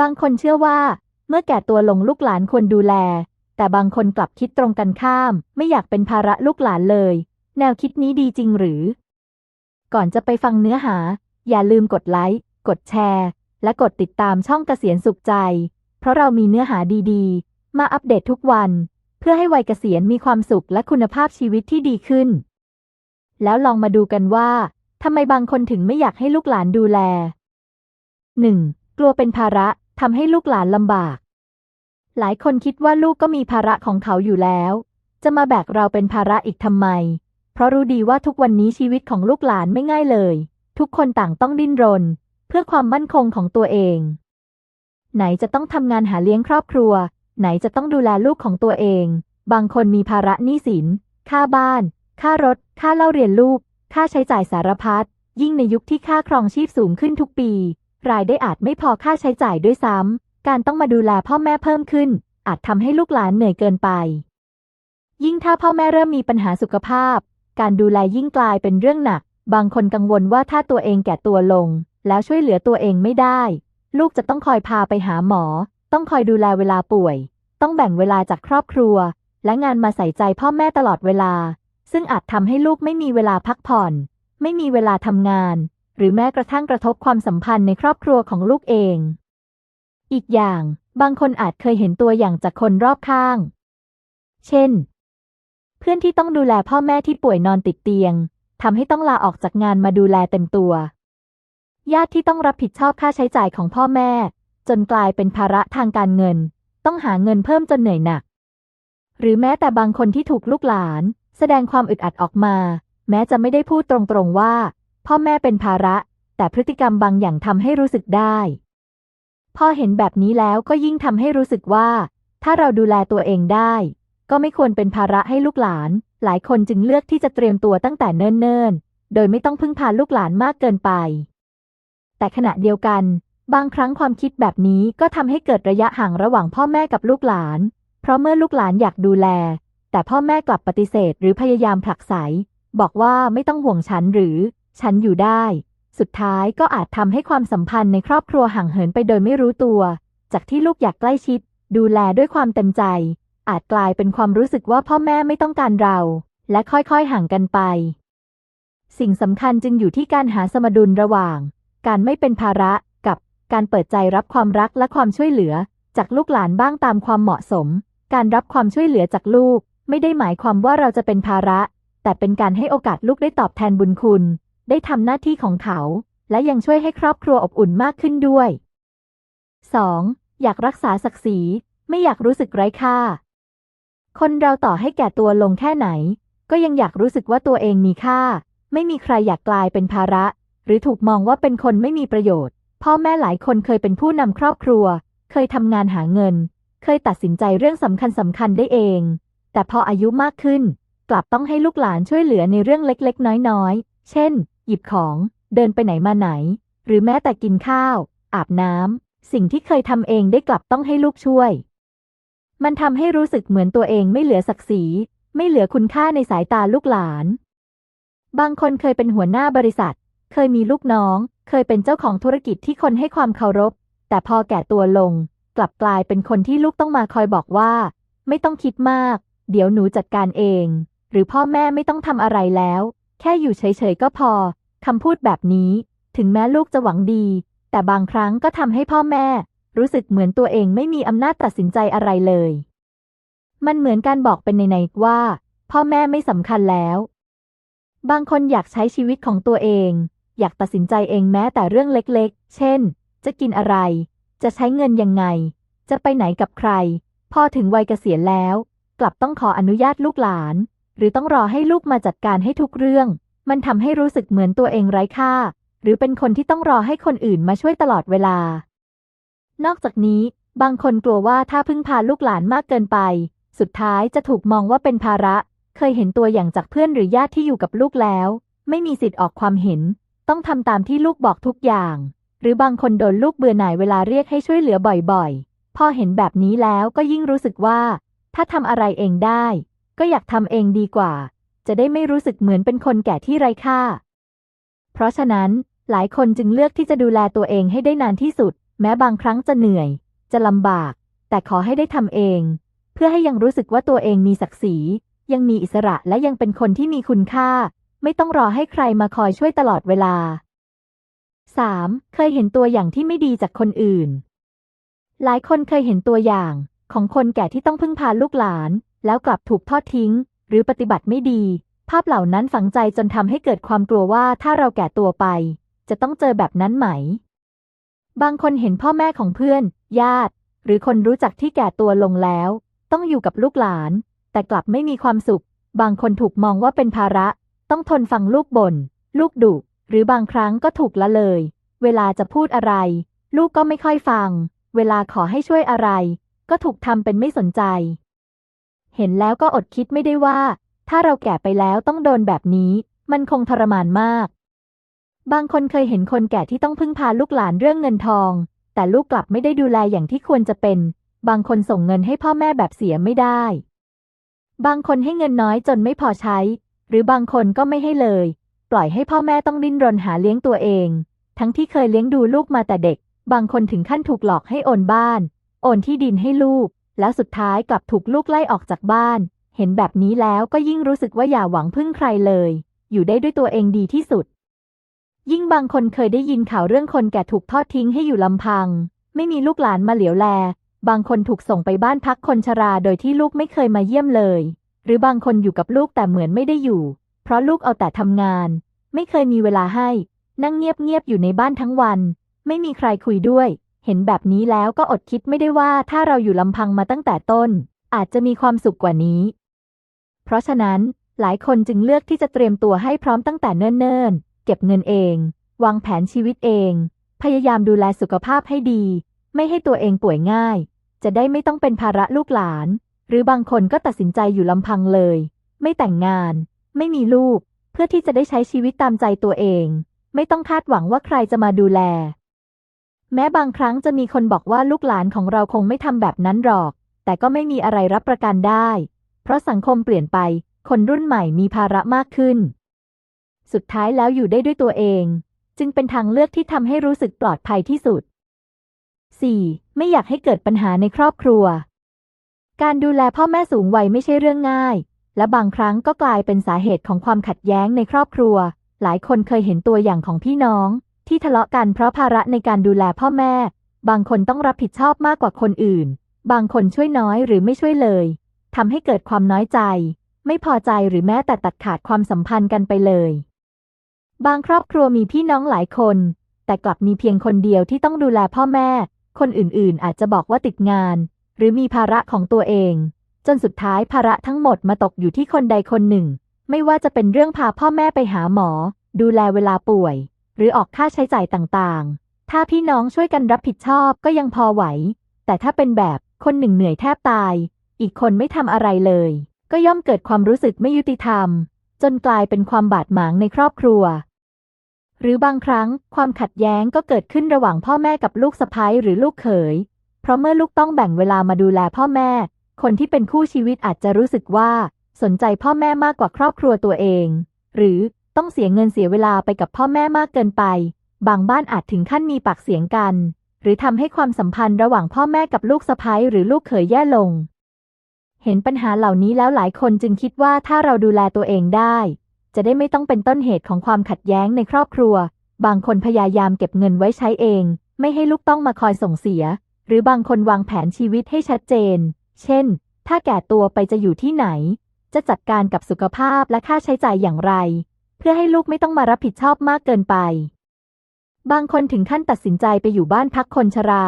บางคนเชื่อว่า เมื่อแก่ตัวลงลูกหลานควรดูแล แต่บางคนกลับคิดตรงกันข้าม ไม่อยากเป็นภาระลูกหลานเลย แนวคิดนี้ดีจริงหรือ ก่อนจะไปฟังเนื้อหา อย่าลืมกดไลค์ กดแชร์ และกดติดตามช่องเกษียณสุขใจ เพราะเรามีเนื้อหาดีๆ มาอัปเดตทุกวัน เพื่อให้วัยเกษียณมีความสุขและคุณภาพชีวิตที่ดีขึ้น แล้วลองมาดูกันว่าทำไมบางคนถึงไม่อยากให้ลูกหลานดูแล 1. กลัวเป็นภาระ ทำให้ลูกหลานลำบาก หลายคนคิดว่าลูกก็มีภาระของเขาอยู่แล้ว จะมาแบกเราเป็นภาระอีกทำไม เพราะรู้ดีว่าทุกวันนี้ชีวิตของลูกหลานไม่ง่ายเลย ทุกคนต่างต้องดิ้นรน เพื่อความมั่นคงของตัวเอง ไหนจะต้องทำงานหาเลี้ยงครอบครัว ไหนจะต้องดูแลลูกของตัวเอง บางคนมีภาระหนี้สิน ค่าบ้าน ค่ารถ ค่าเล่าเรียนลูก ค่าใช้จ่ายสารพัดยิ่งในยุคที่ค่าครองชีพสูงขึ้นทุกปี รายได้อาจไม่พอค่าใช้จ่ายด้วยซ้ำ การต้องมาดูแลพ่อแม่เพิ่มขึ้น อาจทำให้ลูกหลานเหนื่อยเกินไป ยิ่งถ้าพ่อแม่เริ่มมีปัญหาสุขภาพ การดูแลยิ่งกลายเป็นเรื่องหนัก บางคนกังวลว่าถ้าตัวเองแก่ตัวลง แล้วช่วยเหลือตัวเองไม่ได้ ลูกจะต้องคอยพาไปหาหมอ ต้องคอยดูแลเวลาป่วย ต้องแบ่งเวลาจากครอบครัว และงานมาใส่ใจพ่อแม่ตลอดเวลา ซึ่งอาจทำให้ลูกไม่มีเวลาพักผ่อน ไม่มีเวลาทำงาน หรือแม้กระทั่งกระทบความสัมพันธ์ในครอบครัวของลูกเอง อีกอย่าง บางคนอาจเคยเห็นตัวอย่างจากคนรอบข้าง เช่น เพื่อนที่ต้องดูแลพ่อแม่ที่ป่วยนอนติดเตียงทำให้ต้องลาออกจากงานมาดูแลเต็มตัว ญาติที่ต้องรับผิดชอบค่าใช้จ่ายของพ่อแม่ จนกลายเป็นภาระทางการเงิน ต้องหาเงินเพิ่มจนเหนื่อยหนัก หรือแม้แต่บางคนที่ถูกลูกหลาน แสดงความอึดอัดออกมา แม้จะไม่ได้พูดตรงๆว่า พ่อแม่เป็นภาระ แต่พฤติกรรมบางอย่างทำให้รู้สึกได้ พอเห็นแบบนี้แล้วก็ยิ่งทำให้รู้สึกว่า ถ้าเราดูแลตัวเองได้ ก็ไม่ควรเป็นภาระให้ลูกหลาน หลายคนจึงเลือกที่จะเตรียมตัวตั้งแต่เนิ่นๆ โดยไม่ต้องพึ่งพาลูกหลานมากเกินไป แต่ขณะเดียวกัน บางครั้งความคิดแบบนี้ก็ทำให้เกิดระยะห่างระหว่างพ่อแม่กับลูกหลาน เพราะเมื่อลูกหลานอยากดูแล แต่พ่อแม่กลับปฏิเสธหรือพยายามผลักไสบอกว่าไม่ต้องห่วงฉันหรือ ฉันอยู่ได้ สุดท้ายก็อาจทำให้ความสัมพันธ์ในครอบครัวห่างเหินไปโดยไม่รู้ตัว จากที่ลูกอยากใกล้ชิด ดูแลด้วยความเต็มใจ อาจกลายเป็นความรู้สึกว่าพ่อแม่ไม่ต้องการเรา และค่อยๆห่างกันไป สิ่งสำคัญจึงอยู่ที่การหาสมดุลระหว่าง การไม่เป็นภาระกับการเปิดใจรับความรักและความช่วยเหลือ จากลูกหลานบ้างตามความเหมาะสม การรับความช่วยเหลือจากลูก ไม่ได้หมายความว่าเราจะเป็นภาระ แต่เป็นการให้โอกาสลูกได้ตอบแทนบุญคุณ ได้ทำหน้าที่ของเขา และยังช่วยให้ครอบครัวอบอุ่นมากขึ้นด้วย 2. อยากรักษาศักดิ์ศรี ไม่อยากรู้สึกไร้ค่า คนเราต่อให้แก่ตัวลงแค่ไหน ก็ยังอยากรู้สึกว่าตัวเองมีค่า ไม่มีใครอยากกลายเป็นภาระ หรือถูกมองว่าเป็นคนไม่มีประโยชน์ พ่อแม่หลายคนเคยเป็นผู้นำครอบครัว เคยทำงานหาเงิน เคยตัดสินใจเรื่องสำคัญสำคัญได้เอง แต่พออายุมากขึ้น กลับต้องให้ลูกหลานช่วยเหลือในเรื่องเล็กๆ น้อยๆ เช่น หยิบของเดินไปไหนมาไหน หรือแม้แต่กินข้าว อาบน้ำสิ่งที่เคยทำเองได้กลับต้องให้ลูกช่วย มันทำให้รู้สึกเหมือนตัวเองไม่เหลือศักดิ์ศรีไม่เหลือคุณค่าในสายตาลูกหลาน บางคนเคยเป็นหัวหน้าบริษัท เคยมีลูกน้อง เคยเป็นเจ้าของธุรกิจที่คนให้ความเคารพ แต่พอแก่ตัวลง กลับกลายเป็นคนที่ลูกต้องมาคอยบอกว่า ไม่ต้องคิดมาก เดี๋ยวหนูจัดการเอง หรือพ่อแม่ไม่ต้องทำอะไรแล้ว แค่อยู่เฉยๆก็พอ คำพูดแบบนี้ ถึงแม้ลูกจะหวังดี แต่บางครั้งก็ทำให้พ่อแม่ รู้สึกเหมือนตัวเองไม่มีอำนาจตัดสินใจอะไรเลย มันเหมือนการบอกเป็นในๆว่า พ่อแม่ไม่สำคัญแล้ว บางคนอยากใช้ชีวิตของตัวเอง อยากตัดสินใจเองแม้แต่เรื่องเล็กๆ เช่น จะกินอะไร จะใช้เงินยังไง จะไปไหนกับใคร พอถึงวัยเกษียณแล้ว กลับต้องขออนุญาตลูกหลาน รือต้องรอให้ลูกมาจัดการให้ทุกเรื่อง มันทำให้รู้สึกเหมือนตัวเองไร้ค่า หรือเป็นคนที่ต้องรอให้คนอื่นมาช่วยตลอดเวลา นอกจากนี้ บางคนกลัวว่าถ้าพึ่งพาลูกหลานมากเกินไป สุดท้ายจะถูกมองว่าเป็นภาระ เคยเห็นตัวอย่างจากเพื่อนหรือญาติที่อยู่กับลูกแล้ว ไม่มีสิทธิ์ออกความเห็น ต้องทำตามที่ลูกบอกทุกอย่าง หรือบางคนโดนลูกเบื่อหน่ายเวลาเรียกให้ช่วยเหลือบ่อยๆ พอเห็นแบบนี้แล้วก็ยิ่งรู้สึกว่า ถ้าทำอะไรเองได้ ก็อยากทำเองดีกว่า จะได้ไม่รู้สึกเหมือนเป็นคนแก่ที่ไร้ค่า เพราะฉะนั้นหลายคนจึงเลือกที่จะดูแลตัวเองให้ได้นานที่สุด แม้บางครั้งจะเหนื่อย จะลำบาก แต่ขอให้ได้ทำเอง เพื่อให้ยังรู้สึกว่าตัวเองมีศักดิ์ศรี ยังมีอิสระและยังเป็นคนที่มีคุณค่า ไม่ต้องรอให้ใครมาคอยช่วยตลอดเวลา 3. เคยเห็นตัวอย่างที่ไม่ดีจากคนอื่น หลายคนเคยเห็นตัวอย่างของคนแก่ที่ต้องพึ่งพาลูกหลาน แล้วกลับถูกทอดทิ้ง หรือปฏิบัติไม่ดี ภาพเหล่านั้นฝังใจจนทำให้เกิดความกลัวว่าถ้าเราแก่ตัวไป จะต้องเจอแบบนั้นไหม บางคนเห็นพ่อแม่ของเพื่อน ญาติ หรือคนรู้จักที่แก่ตัวลงแล้ว ต้องอยู่กับลูกหลาน แต่กลับไม่มีความสุข บางคนถูกมองว่าเป็นภาระ ต้องทนฟังลูกบน่นลูกดุหรือบางครั้งก็ถูกละเลย เวลาจะพูดอะไร ลูกก็ไม่ค่อยฟัง เวลาขอให้ช่วยอะไร ก็ถูกทำเป็นไม่สนใจ เห็นแล้วก็อดคิดไม่ได้ว่า ถ้าเราแก่ไปแล้วต้องโดนแบบนี้ มันคงทรมานมาก บางคนเคยเห็นคนแก่ที่ต้องพึ่งพาลูกหลานเรื่องเงินทอง แต่ลูกกลับไม่ได้ดูแลอย่างที่ควรจะเป็น บางคนส่งเงินให้พ่อแม่แบบเสียไม่ได้ บางคนให้เงินน้อยจนไม่พอใช้ หรือบางคนก็ไม่ให้เลย ปล่อยให้พ่อแม่ต้องดิ้นรนหาเลี้ยงตัวเอง ทั้งที่เคยเลี้ยงดูลูกมาแต่เด็ก บางคนถึงขั้นถูกหลอกให้โอนบ้าน โอนที่ดินให้ลูก แล้วสุดท้ายกลับถูกลูกไล่ออกจากบ้าน เห็นแบบนี้แล้วก็ยิ่งรู้สึกว่าอย่าหวังพึ่งใครเลย อยู่ได้ด้วยตัวเองดีที่สุด ยิ่งบางคนเคยได้ยินข่าวเรื่องคนแก่ถูกทอดทิ้งให้อยู่ลำพัง ไม่มีลูกหลานมาเหลียวแล บางคนถูกส่งไปบ้านพักคนชราโดยที่ลูกไม่เคยมาเยี่ยมเลย หรือบางคนอยู่กับลูกแต่เหมือนไม่ได้อยู่ เพราะลูกเอาแต่ทำงาน ไม่เคยมีเวลาให้ นั่งเงียบๆอยู่ในบ้านทั้งวัน ไม่มีใครคุยด้วย เห็นแบบนี้แล้วก็อดคิดไม่ได้ว่าถ้าเราอยู่ลำพังมาตั้งแต่ต้น อาจจะมีความสุขกว่านี้ เพราะฉะนั้นหลายคนจึงเลือกที่จะเตรียมตัวให้พร้อมตั้งแต่เนิ่นๆ เก็บเงินเอง วางแผนชีวิตเอง พยายามดูแลสุขภาพให้ดี ไม่ให้ตัวเองป่วยง่าย จะได้ไม่ต้องเป็นภาระลูกหลาน หรือบางคนก็ตัดสินใจอยู่ลำพังเลย ไม่แต่งงาน ไม่มีลูก เพื่อที่จะได้ใช้ชีวิตตามใจตัวเอง ไม่ต้องคาดหวังว่าใครจะมาดูแล แม้บางครั้งจะมีคนบอกว่าลูกหลานของเราคงไม่ทำแบบนั้นหรอก แต่ก็ไม่มีอะไรรับประกันได้ เพราะสังคมเปลี่ยนไป คนรุ่นใหม่มีภาระมากขึ้น สุดท้ายแล้วอยู่ได้ด้วยตัวเอง จึงเป็นทางเลือกที่ทำให้รู้สึกปลอดภัยที่สุด 4. ไม่อยากให้เกิดปัญหาในครอบครัว การดูแลพ่อแม่สูงวัยไม่ใช่เรื่องง่าย และบางครั้งก็กลายเป็นสาเหตุของความขัดแย้งในครอบครัว หลายคนเคยเห็นตัวอย่างของพี่น้อง ที่ทะเลาะกันเพราะภาระในการดูแลพ่อแม่ บางคนต้องรับผิดชอบมากกว่าคนอื่น บางคนช่วยน้อยหรือไม่ช่วยเลยทำให้เกิดความน้อยใจ ไม่พอใจหรือแม้แต่ตัดขาดความสัมพันธ์กันไปเลย บางครอบครัวมีพี่น้องหลายคน แต่กลับมีเพียงคนเดียวที่ต้องดูแลพ่อแม่ คนอื่นๆ อาจจะบอกว่าติดงาน หรือมีภาระของตัวเอง จนสุดท้ายภาระทั้งหมดมาตกอยู่ที่คนใดคนหนึ่ง ไม่ว่าจะเป็นเรื่องพาพ่อแม่ไปหาหมอ ดูแลเวลาป่วย หรือออกค่าใช้จ่ายต่างๆ ถ้าพี่น้องช่วยกันรับผิดชอบก็ยังพอไหว แต่ถ้าเป็นแบบคนหนึ่งเหนื่อยแทบตาย อีกคนไม่ทำอะไรเลย ก็ย่อมเกิดความรู้สึกไม่ยุติธรรม จนกลายเป็นความบาดหมางในครอบครัว หรือบางครั้งความขัดแย้งก็เกิดขึ้นระหว่างพ่อแม่กับลูกสะใภ้หรือลูกเขย เพราะเมื่อลูกต้องแบ่งเวลามาดูแลพ่อแม่ คนที่เป็นคู่ชีวิตอาจจะรู้สึกว่า สนใจพ่อแม่มากกว่าครอบครัวตัวเอง หรือ ต้องเสียเงินเสียเวลาไปกับพ่อแม่มากเกินไป บางบ้านอาจถึงขั้นมีปากเสียงกัน หรือทำให้ความสัมพันธ์ระหว่างพ่อแม่กับลูกสะใภ้หรือลูกเขยแย่ลง เห็นปัญหาเหล่านี้แล้วหลายคนจึงคิดว่าถ้าเราดูแลตัวเองได้ จะได้ไม่ต้องเป็นต้นเหตุของความขัดแย้งในครอบครัว บางคนพยายามเก็บเงินไว้ใช้เอง ไม่ให้ลูกต้องมาคอยส่งเสีย หรือบางคนวางแผนชีวิตให้ชัดเจน เช่น ถ้าแก่ตัวไปจะอยู่ที่ไหน จะจัดการกับสุขภาพและค่าใช้จ่ายอย่างไร พื่อให้ลูกไม่ต้องมารับผิดชอบมากเกินไป บางคนถึงขั้นตัดสินใจไปอยู่บ้านพักคนชรา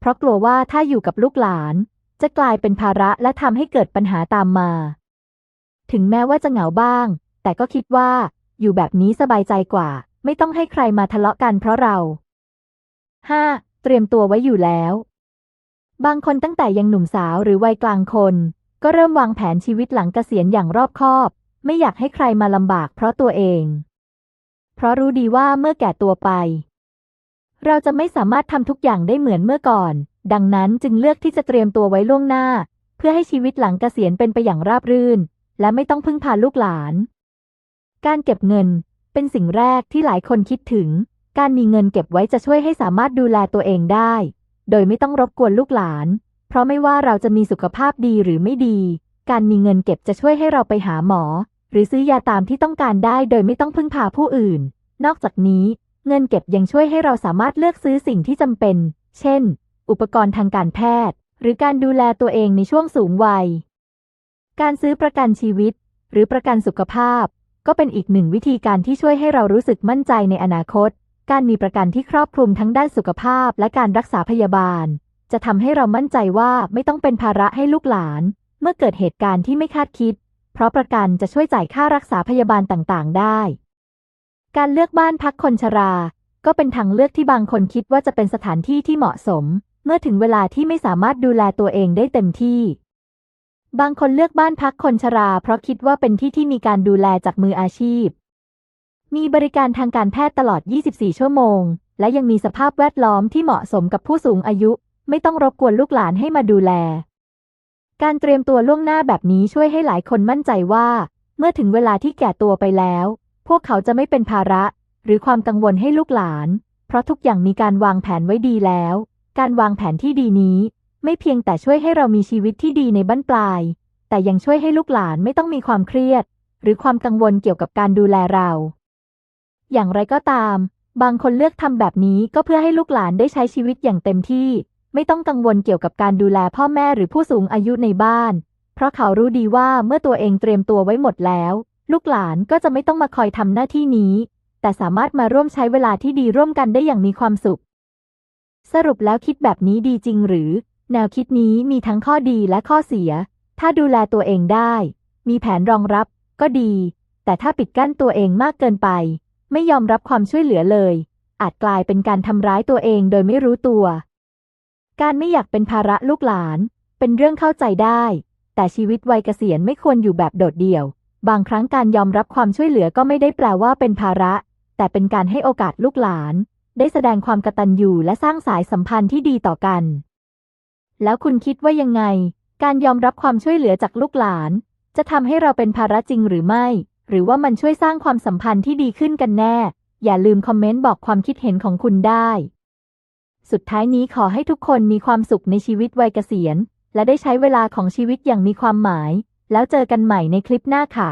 เพราะกลัวว่าถ้าอยู่กับลูกหลาน จะกลายเป็นภาระและทำให้เกิดปัญหาตามมา ถึงแม้ว่าจะเหงาบ้าง แต่ก็คิดว่า อยู่แบบนี้สบายใจกว่า ไม่ต้องให้ใครมาทะเลาะกันเพราะเรา 5. เตรียมตัวไว้อยู่แล้ว บางคนตั้งแต่ยังหนุ่มสาวหรือวัยกลางคน ก็เริ่มวางแผนชีวิตหลังเกษียณอย่างรอบคอบ ไม่อยากให้ใครมาลำบากเพราะตัวเอง เพราะรู้ดีว่าเมื่อแก่ตัวไป เราจะไม่สามารถทำทุกอย่างได้เหมือนเมื่อก่อน ดังนั้นจึงเลือกที่จะเตรียมตัวไว้ล่วงหน้า เพื่อให้ชีวิตหลังเกษียณเป็นไปอย่างราบรื่น และไม่ต้องพึ่งพาลูกหลาน การเก็บเงิน เป็นสิ่งแรกที่หลายคนคิดถึง การมีเงินเก็บไว้จะช่วยให้สามารถดูแลตัวเองได้ โดยไม่ต้องรบกวนลูกหลาน เพราะไม่ว่าเราจะมีสุขภาพดีหรือไม่ดี การมีเงินเก็บจะช่วยให้เราไปหาหมอ หรือซื้อยาตามที่ต้องการได้โดยไม่ต้องพึ่งพาผู้อื่น นอกจากนี้ เงินเก็บยังช่วยให้เราสามารถเลือกซื้อสิ่งที่จำเป็น เช่น อุปกรณ์ทางการแพทย์ หรือการดูแลตัวเองในช่วงสูงวัย การซื้อประกันชีวิต หรือประกันสุขภาพ ก็เป็นอีกหนึ่งวิธีการที่ช่วยให้เรารู้สึกมั่นใจในอนาคต การมีประกันที่ครอบคลุมทั้งด้านสุขภาพและการรักษาพยาบาล จะทำให้เรามั่นใจว่าไม่ต้องเป็นภาระให้ลูกหลาน เมื่อเกิดเหตุการณ์ที่ไม่คาดคิด เพราะประกันจะช่วยจ่ายค่ารักษาพยาบาลต่างๆ ได้ การเลือกบ้านพักคนชรา ก็เป็นทางเลือกที่บางคนคิดว่าจะเป็นสถานที่ที่เหมาะสม เมื่อถึงเวลาที่ไม่สามารถดูแลตัวเองได้เต็มที่ บางคนเลือกบ้านพักคนชรา เพราะคิดว่าเป็นที่ที่มีการดูแลจากมืออาชีพ มีบริการทางการแพทย์ตลอด 24 ชั่วโมง และยังมีสภาพแวดล้อมที่เหมาะสมกับผู้สูงอายุ ไม่ต้องรบกวนลูกหลานให้มาดูแล การเตรียมตัวล่วงหน้าแบบนี้ช่วยให้หลายคนมั่นใจว่า เมื่อถึงเวลาที่แก่ตัวไปแล้ว พวกเขาจะไม่เป็นภาระ หรือความกังวลให้ลูกหลาน เพราะทุกอย่างมีการวางแผนไว้ดีแล้ว การวางแผนที่ดีนี้ ไม่เพียงแต่ช่วยให้เรามีชีวิตที่ดีในบั้นปลาย แต่ยังช่วยให้ลูกหลานไม่ต้องมีความเครียด หรือความกังวลเกี่ยวกับการดูแลเรา อย่างไรก็ตาม บางคนเลือกทำแบบนี้ก็เพื่อให้ลูกหลานได้ใช้ชีวิตอย่างเต็มที่ ไม่ต้องกังวลเกี่ยวกับการดูแลพ่อแม่หรือผู้สูงอายุในบ้าน เพราะเขารู้ดีว่าเมื่อตัวเองเตรียมตัวไว้หมดแล้ว ลูกหลานก็จะไม่ต้องมาคอยทำหน้าที่นี้ แต่สามารถมาร่วมใช้เวลาที่ดีร่วมกันได้อย่างมีความสุข สรุปแล้วคิดแบบนี้ดีจริงหรือ แนวคิดนี้มีทั้งข้อดีและข้อเสีย ถ้าดูแลตัวเองได้ มีแผนรองรับ ก็ดี แต่ถ้าปิดกั้นตัวเองมากเกินไป ไม่ยอมรับความช่วยเหลือเลย อาจกลายเป็นการทำร้ายตัวเองโดยไม่รู้ตัว การไม่อยากเป็นภาระลูกหลาน เป็นเรื่องเข้าใจได้ แต่ชีวิตวัยเกษียณไม่ควรอยู่แบบโดดเดี่ยว บางครั้งการยอมรับความช่วยเหลือก็ไม่ได้แปลว่าเป็นภาระ แต่เป็นการให้โอกาสลูกหลาน ได้แสดงความกตัญญูและสร้างสายสัมพันธ์ที่ดีต่อกัน แล้วคุณคิดว่ายังไง การยอมรับความช่วยเหลือจากลูกหลาน จะทำให้เราเป็นภาระจริงหรือไม่ หรือว่ามันช่วยสร้างความสัมพันธ์ที่ดีขึ้นกันแน่ อย่าลืมคอมเมนต์บอกความคิดเห็นของคุณได้ สุดท้ายนี้ขอให้ทุกคนมีความสุขในชีวิตวัยเกษียณ และได้ใช้เวลาของชีวิตอย่างมีความหมาย แล้วเจอกันใหม่ในคลิปหน้าค่ะ